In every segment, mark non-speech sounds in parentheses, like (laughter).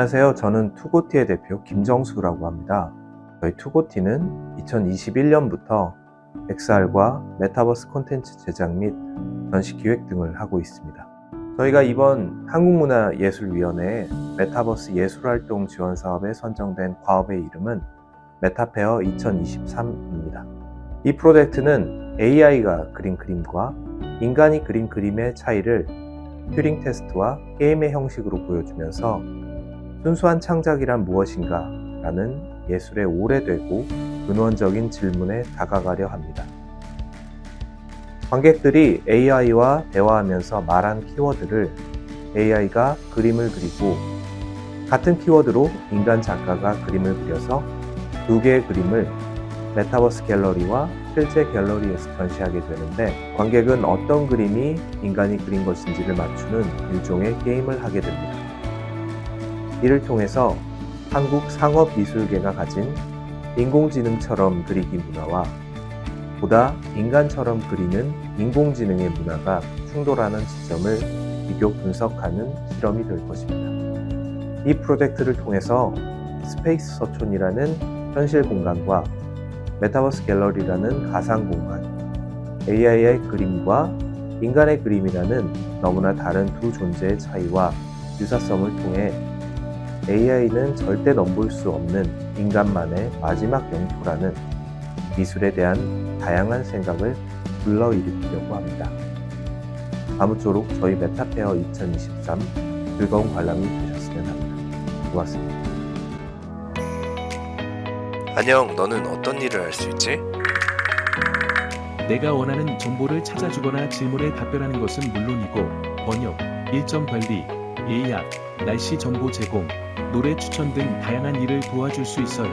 안녕하세요. 저는 투고티의 대표 김정수라고 합니다. 저희 투고티는 2021년부터 XR과 메타버스 콘텐츠 제작 및 전시 기획 등을 하고 있습니다. 저희가 이번 한국문화예술위원회 메타버스 예술활동 지원 사업에 선정된 과업의 이름은 메타페어 2023입니다. 이 프로젝트는 AI가 그린 그림과 인간이 그린 그림의 차이를 튜링 테스트와 게임의 형식으로 보여주면서 순수한 창작이란 무엇인가 라는 예술의 오래되고 근원적인 질문에 다가가려 합니다. 관객들이 AI와 대화하면서 말한 키워드를 AI가 그림을 그리고 같은 키워드로 인간 작가가 그림을 그려서 두 개의 그림을 메타버스 갤러리와 실제 갤러리에서 전시하게 되는데 관객은 어떤 그림이 인간이 그린 것인지를 맞추는 일종의 게임을 하게 됩니다. 이를 통해서 한국 상업미술계가 가진 인공지능처럼 그리기 문화와 보다 인간처럼 그리는 인공지능의 문화가 충돌하는 지점을 비교 분석하는 실험이 될 것입니다. 이 프로젝트를 통해서 스페이스 서촌이라는 현실 공간과 메타버스 갤러리라는 가상 공간, AI의 그림과 인간의 그림이라는 너무나 다른 두 존재의 차이와 유사성을 통해 AI는 절대 넘볼 수 없는 인간만의 마지막 영토라는 미술에 대한 다양한 생각을 불러일으키려고 합니다. 아무쪼록 저희 메타페어 2023 즐거운 관람이 되셨으면 합니다. 고맙습니다. 안녕, 너는 어떤 일을 할 수 있지? 내가 원하는 정보를 찾아주거나 질문에 답변하는 것은 물론이고 번역, 일정 관리, 예약, 날씨 정보 제공, 노래 추천 등 다양한 일을 도와줄 수 있어요.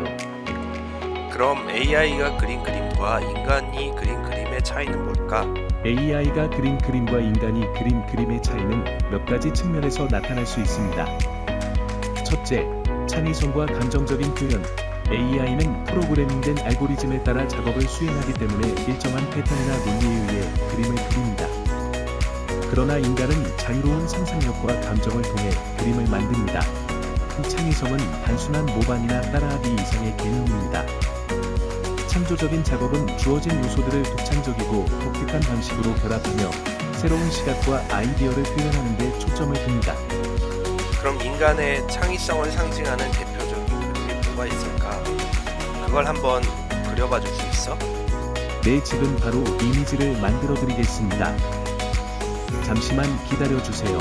그럼 AI가 그린 그림과 인간이 그린 그림의 차이는 뭘까? AI가 그린 그림과 인간이 그린 그림의 차이는 몇 가지 측면에서 나타날 수 있습니다. 첫째, 창의성과 감정적인 표현. AI는 프로그래밍된 알고리즘에 따라 작업을 수행하기 때문에 일정한 패턴이나 논리에 의해 그림을 그립니다. 그러나 인간은 자유로운 상상력과 감정을 통해 그림을 만듭니다. 이 창의성은 단순한 모방이나 따라하기 이상의 개념입니다. 창조적인 작업은 주어진 요소들을 독창적이고 독특한 방식으로 결합하며 새로운 시각과 아이디어를 표현하는 데 초점을 둡니다. 그럼 인간의 창의성을 상징하는 대표적인 그림이 뭐가 있을까? 그걸 한번 그려봐 줄 수 있어? 네, 지금 바로 이미지를 만들어 드리겠습니다. 잠시만 기다려 주세요.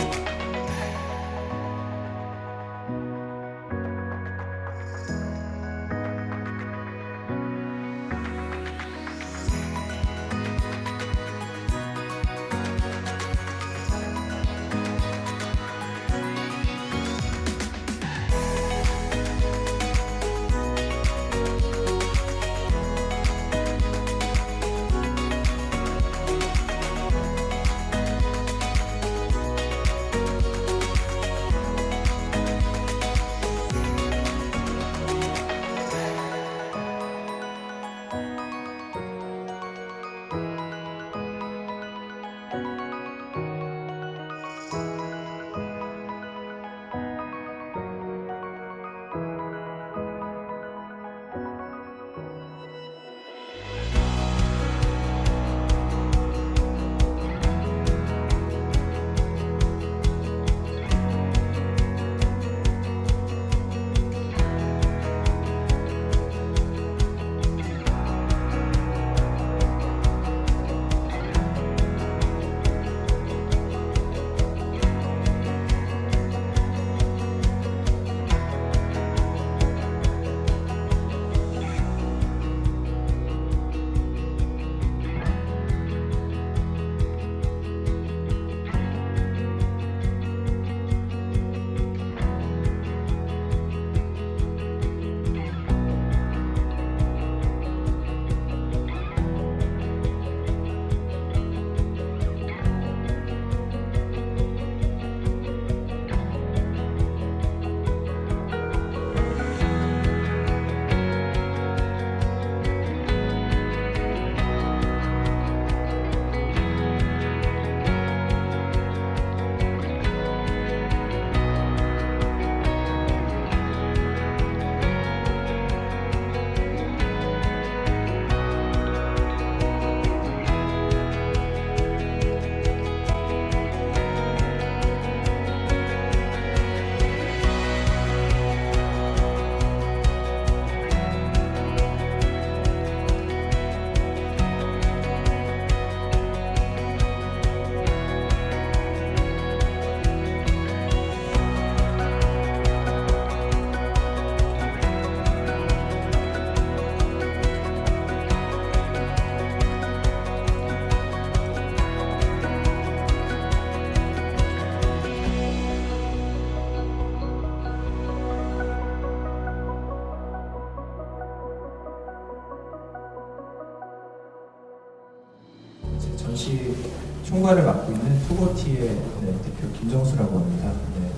전시 총괄을 맡고 있는 투고티의 네, 대표 김정수라고 합니다. 네.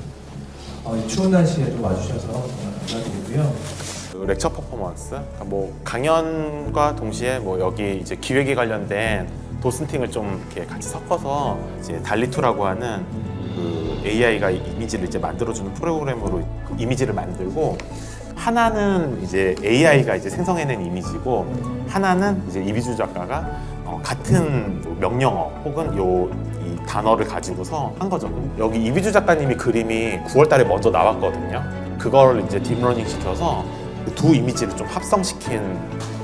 어, 이 추운 날씨에도 와주셔서 감사드리고요. 그 렉처 퍼포먼스, 그러니까 뭐 강연과 동시에 뭐 여기 이제 기획에 관련된 도슨팅을 좀 이렇게 같이 섞어서 이제 달리투라고 하는 그 AI가 이미지를 이제 만들어주는 프로그램으로 이미지를 만들고 하나는 이제 AI가 이제 생성해낸 이미지고 하나는 이제 이비주 작가가 어, 같은 뭐 명령어 혹은 요 이 단어를 가지고서 한 거죠. 여기 이비주 작가님이 그림이 9월달에 먼저 나왔거든요. 그걸 이제 딥러닝 시켜서 그두 이미지를 좀 합성시킨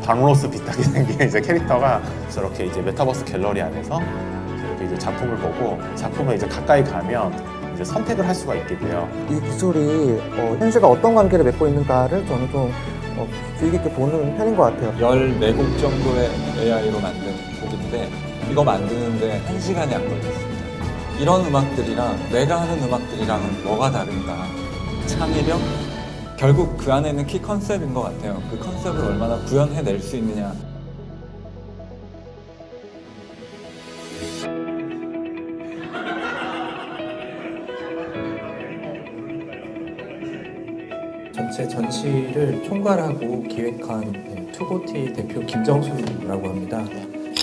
바로스 비슷하게 (laughs) 생긴 이제 캐릭터가 저렇게 이제 메타버스 갤러리 안에서 이렇게 이제 작품을 보고 작품에 이제 가까이 가면 이제 선택을 할 수가 있게 돼요. 이 기술이 어, 현실과 어떤 관계를 맺고 있는가를 저는 좀 어, 주의 깊게 보는 편인 것 같아요. 14곡 정도의 AI로 만든 곡인데 이거 만드는데 1시간이 안 걸렸습니다. 이런 음악들이랑 내가 하는 음악들이랑은 뭐가 다른가? 창의력? 결국 그 안에는 키 컨셉인 것 같아요. 그 컨셉을 얼마나 구현해낼 수 있느냐. 전체 전시를 총괄하고 기획한 네, 투고티 대표 김정수라고 합니다.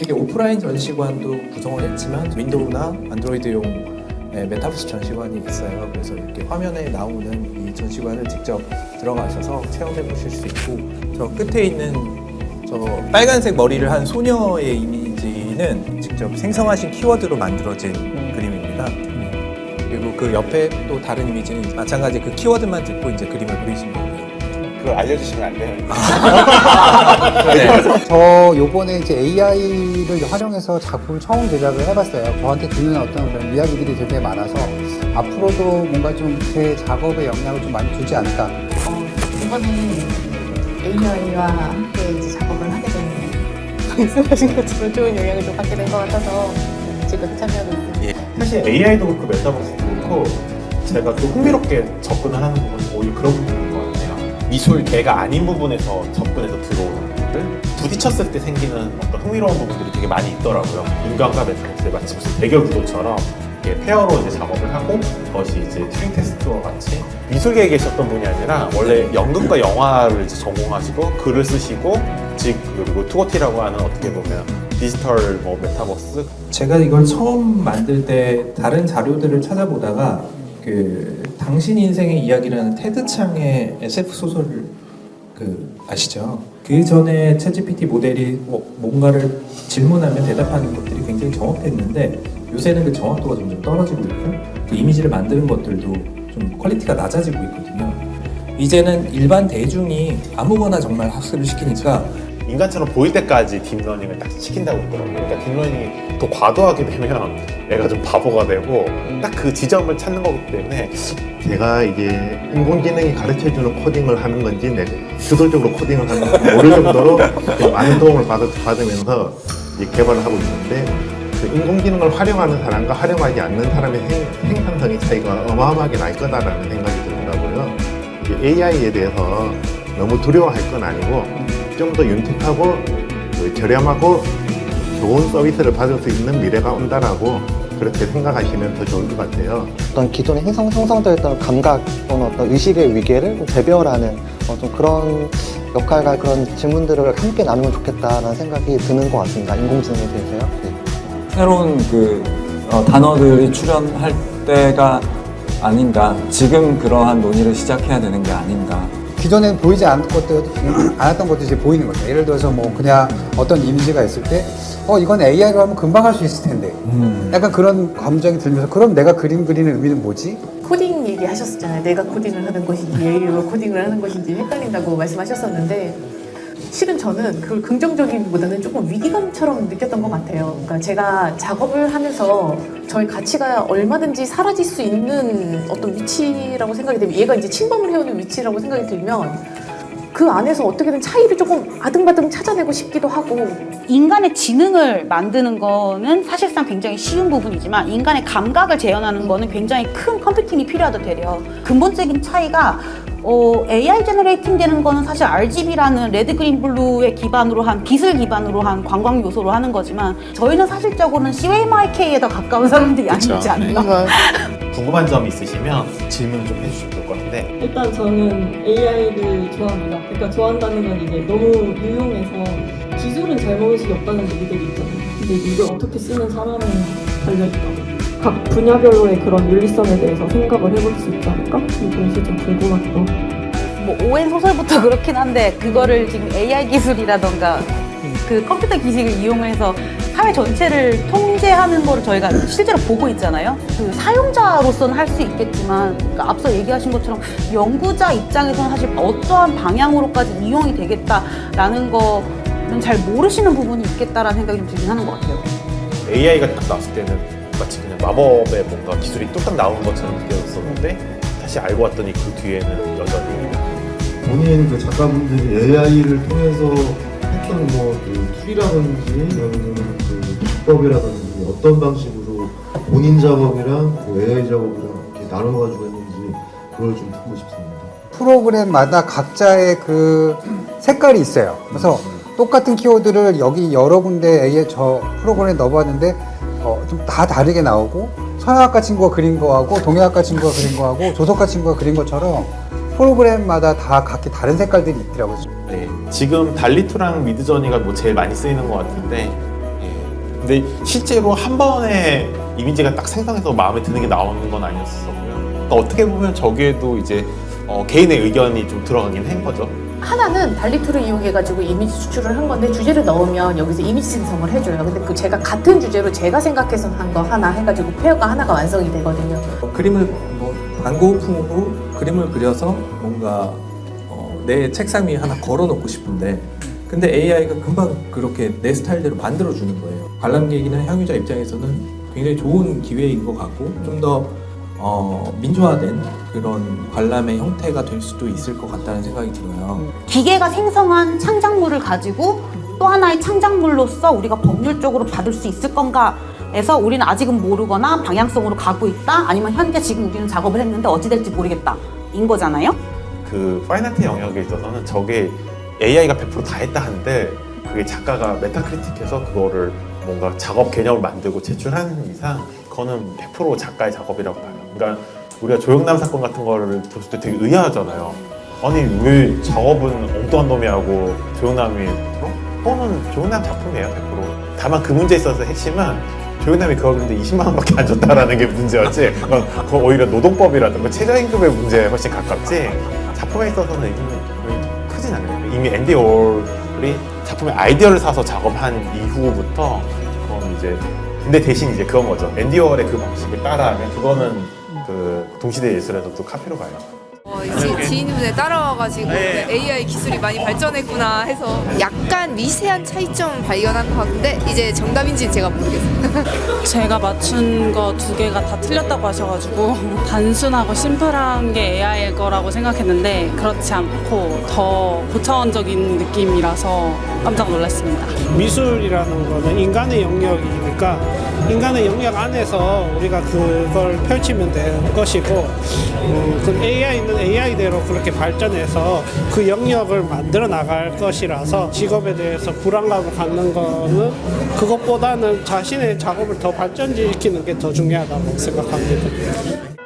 이게 오프라인 전시관도 구성을 했지만 윈도우나 안드로이드용 네, 메타버스 전시관이 있어요. 그래서 이렇게 화면에 나오는 이 전시관을 직접 들어가셔서 체험해 보실 수 있고 저 끝에 있는 저 빨간색 머리를 한 소녀의 이미지는 직접 생성하신 키워드로 만들어진. 그리고 그 옆에 또 다른 이미지는 마찬가지 그 키워드만 듣고 이제 그림을 그리신 거고요. 그걸 알려주시면 안 돼요? (laughs) 저 요번에 이제 AI를 활용해서 작품 처음 제작을 해봤어요. 저한테 주는 어떤 그런 이야기들이 되게 많아서 앞으로도 뭔가 좀 제 작업에 영향을 좀 많이 주지 않을까. 어, 이번에 AI와 함께 이제 작업을 하게 되는 말씀하신 것처럼 좋은 영향을 좀 받게 된 것 같아서 지금 참여하고 있습니다. 사실 AI도 그렇고 메타버스도 그렇고 제가 또 흥미롭게 접근을 하는 부분은 오히려 그런 부분인 것 같아요. 미술계가 아닌 부분에서 접근해서 들어오는 부분들 부딪혔을 때 생기는 어떤 흥미로운 부분들이 되게 많이 있더라고요. 인간과 메타버스의 마치 무슨 대결 구도처럼 이렇게 페어로 이제 작업을 하고 그것이 이제 튜링 테스트와 같이 미술계에 계셨던 분이 아니라 원래 연극과 영화를 이제 전공하시고 글을 쓰시고 즉 그리고 투고티라고 하는 어떻게 보면 디지털 뭐 메타버스 제가 이걸 처음 만들 때 다른 자료들을 찾아보다가 그 당신 인생의 이야기라는 테드 창의 SF 소설을 그 아시죠? 그 전에 챗GPT 모델이 뭐 뭔가를 질문하면 대답하는 것들이 굉장히 정확했는데 요새는 그 정확도가 점점 떨어지고 있고 그 이미지를 만드는 것들도 좀 퀄리티가 낮아지고 있거든요. 이제는 일반 대중이 아무거나 정말 학습을 시키니까 인간처럼 보일 때까지 딥러닝을 딱 시킨다고 그러더라고요. 그러니까 딥러닝이 더 과도하게 되면 애가 좀 바보가 되고 딱 그 지점을 찾는 거기 때문에 제가 이제 인공지능이 가르쳐주는 코딩을 하는 건지 내 주도적으로 코딩을 하는 건지 모를 정도로 좀 많은 도움을 받, 받으면서 이제 개발을 하고 있는데 그 인공지능을 활용하는 사람과 활용하지 않는 사람의 생, 생산성의 차이가 어마어마하게 날 거다라는 생각이 들더라고요. AI에 대해서 너무 두려워할 건 아니고 좀 더 윤택하고 그 저렴하고 좋은 서비스를 받을 수 있는 미래가 온다라고 그렇게 생각하시면 더 좋을 것 같아요. 어떤 기존에 형성, 형성되어 있던 감각 또는 어떤 의식의 위계를 좀 재배열하는 어, 좀 그런 역할과 그런 질문들을 함께 나누면 좋겠다라는 생각이 드는 것 같습니다. 인공지능에 대해서요. 네. 새로운 그 어, 단어들이 출현할 때가 아닌가. 지금 그러한 논의를 시작해야 되는 게 아닌가. 기존엔 보이지 (clears throat) 않았던 것들, 않았던 것들이 이제 보이는 거죠. 예를 들어서 뭐 그냥 어떤 이미지가 있을 때, 어, 이건 AI로 하면 금방 할 수 있을 텐데. 약간 그런 감정이 들면서, 그럼 내가 그림 그리는 의미는 뭐지? 코딩 얘기 하셨잖아요. 내가 코딩을 하는 것인지 AI가 코딩을 하는 것인지 헷갈린다고 말씀하셨었는데 실은 저는 그걸 긍정적인보다는 조금 위기감처럼 느꼈던 것 같아요. 그러니까 제가 작업을 하면서 저의 가치가 얼마든지 사라질 수 있는 어떤 위치라고 생각이 되면 얘가 이제 침범을 해오는 위치라고 생각이 들면 그 안에서 어떻게든 차이를 조금 아등바등 찾아내고 싶기도 하고 인간의 지능을 만드는 거는 사실상 굉장히 쉬운 부분이지만 인간의 감각을 재현하는 거는 굉장히 큰 컴퓨팅이 필요하다 되려 근본적인 차이가 어, AI 제너레이팅 되는 거는 사실 RGB라는 레드 그린 블루의 기반으로 한 빛을 기반으로 한 관광 요소로 하는 거지만 저희는 사실적으로는 CMYK에 더 가까운 사람들이 그쵸. 아니지 않나. (laughs) 궁금한 점 있으시면 질문 좀 해주시면 좋을 것 같은데 일단 저는 AI를 좋아합니다. 그러니까 좋아한다는 건 이게 너무 유용해서 기술은 잘못이 없다는 얘기들이 있잖아요. 근데 이걸 어떻게 쓰는 사람에 달려있다. 각 분야별로의 그런 윤리성에 대해서 생각을 해볼 수 있지 않을까? 이것이 좀 궁금하기도. 뭐 오웬 소설부터 (laughs) 그렇긴 한데 그거를 지금 AI 기술이라던가 그 컴퓨터 기술을 이용해서 사회 전체를 통제하는 거를 저희가 실제로 보고 있잖아요. 그 사용자로서는 할 수 있겠지만 그러니까 앞서 얘기하신 것처럼 연구자 입장에서는 사실 어떠한 방향으로까지 이용이 되겠다라는 거는 잘 모르시는 부분이 있겠다라는 생각이 좀 들긴 하는 것 같아요. AI가 딱 나왔을 때는 마치 그냥 마법의 뭔가 기술이 뚝딱 나오는 것처럼 느껴졌었는데 다시 알고 봤더니 그 뒤에는 여전히 본인 그 작가분들이 AI를 통해서 했던 뭐그 툴이라든지 아니면 그 기법이라든지 어떤 방식으로 본인 작업이랑 그 AI 작업이랑 이렇게 나눠가지고 했는지 그걸 좀 듣고 싶습니다. 프로그램마다 각자의 그 색깔이 있어요. 그래서 똑같은 키워드를 여기 여러 군데 A의 저 프로그램에 넣어봤는데 어, 좀 다 다르게 나오고 서양학과 친구가 그린 거하고 동양학과 친구가 그린 거하고 조석과 친구가 그린 것처럼 프로그램마다 다 각기 다른 색깔들이 있더라고요. 네, 지금 달리투랑 미드저니가 뭐 제일 많이 쓰이는 것 같은데 예. 근데 실제로 한 번에 이미지가 딱 생성해서 마음에 드는 게 나오는 건 아니었었고요. 그러니까 어떻게 보면 저기에도 이제 어, 개인의 의견이 좀 들어가긴 한 거죠. 하나는 달리투를 이용해가지고 이미지 추출을 한 건데 주제를 넣으면 여기서 이미지 생성을 해줘요. 근데 그 제가 같은 주제로 제가 생각해서 한 거 하나 해가지고 페어가 하나가 완성이 되거든요. 어, 그림을 뭐 안고품으로 그림을 그려서 뭔가 어, 내 책상 위에 하나 걸어놓고 싶은데 근데 AI가 금방 그렇게 내 스타일대로 만들어 주는 거예요. 관람객이나 향유자 입장에서는 굉장히 좋은 기회인 것 같고 좀더 어, 민주화된 그런 관람의 형태가 될 수도 있을 것 같다는 생각이 들어요. 기계가 생성한 창작물을 가지고 또 하나의 창작물로서 우리가 법률적으로 받을 수 있을 건가 에서 우리는 아직은 모르거나 방향성으로 가고 있다 아니면 현재 지금 우리는 작업을 했는데 어찌 될지 모르겠다 인 거잖아요 그 파인아트 영역에 있어서는 저게 AI가 100%다 했다 한데 그게 작가가 메타크리틱해서 그거를 뭔가 작업 개념을 만들고 제출하는 이상 그거는 100% 작가의 작업이라고 봐요. 그러니까 우리가 조영남 사건 같은 거를 들었을 때 되게 의아하잖아요. 아니 왜 작업은 엉뚱한 놈이 하고 조영남이 어? 그거는 조영남 작품이에요 100%. 다만 그 문제에 있어서 핵심은 조영남이 그걸 그런데 20만 원밖에 안 줬다라는 게 문제였지. 그건, 오히려 노동법이라든가 최저임금의 문제에 훨씬 가깝지. 작품에 있어서는 거의 크진 않아요. 이미 앤디 올이 작품의 아이디어를 사서 작업한 이후부터 그건 이제 근데 대신 이제 그건 거죠. 앤디 월의 그 방식을 따라하면 그거는 그 동시대 예술에서도 카피로 가요. 어, 지, 지인분에 따라와가지고 네, AI 기술이 많이 발전했구나 해서 약간 미세한 차이점 발견한 것 같은데 이제 정답인지는 제가 모르겠어요. (laughs) 제가 맞춘 거 두 개가 다 틀렸다고 하셔가지고 (laughs) 단순하고 심플한 게 AI일 거라고 생각했는데 그렇지 않고 더 고차원적인 느낌이라서 깜짝 놀랐습니다. 미술이라는 거는 인간의 영역이니까 인간의 영역 안에서 우리가 그걸 펼치면 되는 것이고 음, 그 AI는 AI대로 그렇게 발전해서 그 영역을 만들어 나갈 것이라서 직업에 대해서 불안감을 갖는 거는 그것보다는 자신의 작업을 더 발전시키는 게 더 중요하다고 생각합니다.